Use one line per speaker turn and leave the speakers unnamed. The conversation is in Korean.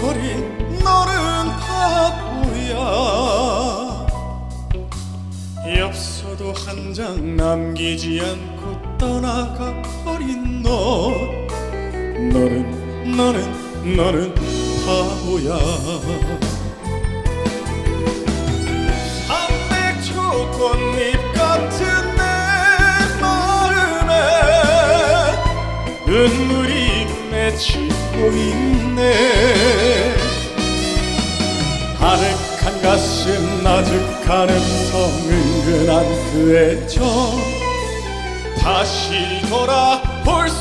버린 너는 바보야. 엽서도 한 장 남기지 않고 떠나가 버린 너. 너는 너는 너는 바보야. 삼백 꽃잎 같은 내 마음에 눈물이 맺히고 있네. 아늑한 가슴 나죽한 음성 은근한 그 애정. 다시 돌아볼 수